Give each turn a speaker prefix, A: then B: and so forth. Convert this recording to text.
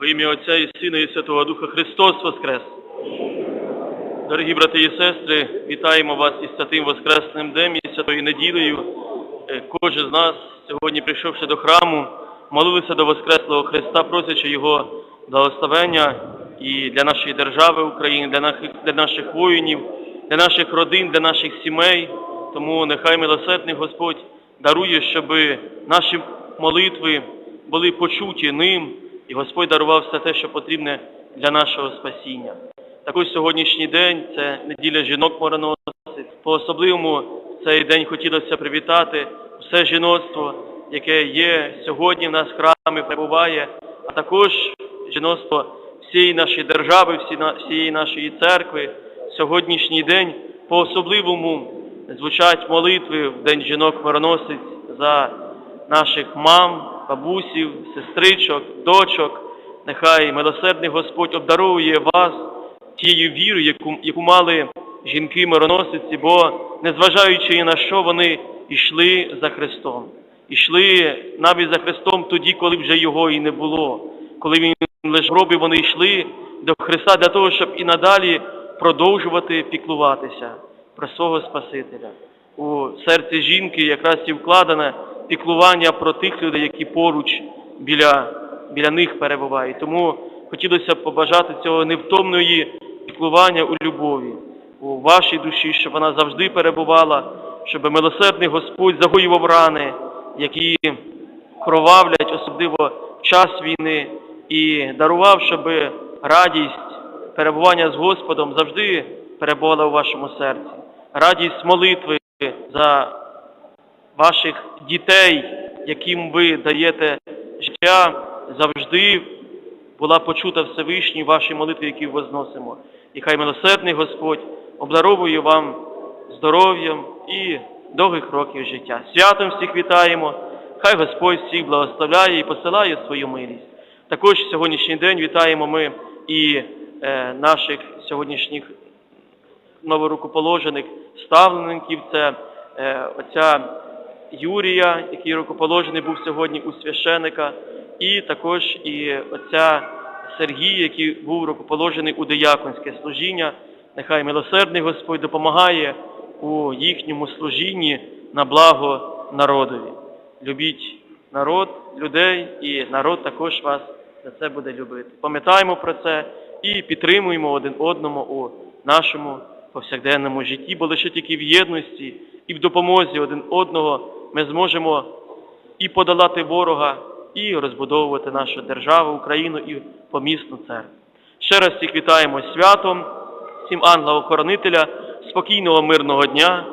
A: Во ім'я Отця і Сина і Святого Духа Христос Воскрес! Дорогі брати і сестри, вітаємо вас із святим Воскресним днем і святою неділею. Е, Кожен з нас, сьогодні прийшовши до храму, молилися до Воскреслого Христа, просячи Його благословення і для нашої держави України, для наших, для наших воїнів, для наших родин, для наших сімей. Тому нехай милосердний Господь дарує, щоб наші молитви були почуті ним, і Господь дарував все те, що потрібне для нашого спасіння. Також сьогоднішній день це неділя жінок мороносиць. По особливому в цей день хотілося привітати все жіноцтво, яке є сьогодні в нас храмі, перебуває, а також жіноцтво всієї нашої держави, всієї нашої церкви. Сьогоднішній день по особливому звучать молитви в День жінок мороносиць за наших мам, бабусів, сестричок, дочок. Нехай милосердний Господь обдаровує вас тією вірою, яку, яку мали жінки-мироносиці, бо незважаючи на що вони йшли за Христом. Йшли навіть за Христом тоді, коли вже його і не було. Коли він лише робив, вони йшли до Христа для того, щоб і надалі продовжувати піклуватися про свого Спасителя. У серці жінки якраз і піклування про тих людей, які поруч біля, біля них перебувають. Тому хотілося б побажати цього невтомної піклування у любові, у вашій душі, щоб вона завжди перебувала, щоб милосердний Господь загоював рани, які кровавлять, особливо в час війни, і дарував, щоб радість перебування з Господом завжди перебувала у вашому серці. Радість молитви за ваших дітей, яким ви даєте життя, завжди була почута Всевишній ваші молитви, які возносимо. І хай милосердний Господь обдаровує вам здоров'ям і довгих років життя. Святом всіх вітаємо, хай Господь всіх благословляє і посилає свою милість. Також сьогоднішній день вітаємо ми і е, наших сьогоднішніх новорукоположених ставленників. Це е, отця Юрія, який рукоположений був сьогодні у священика, і також і отця Сергія, який був рукоположений у дияконське служіння. Нехай милосердний Господь допомагає у їхньому служінні на благо народові. Любіть народ, людей, і народ також вас за це буде любити. Пам'ятаємо про це і підтримуємо один одному у нашому повсякденному житті, бо лише тільки в єдності і в допомозі один одного ми зможемо і подолати ворога, і розбудовувати нашу державу, Україну і помісну церкву. Ще раз всіх вітаємо святом, всім ангела-охоронителя, спокійного мирного дня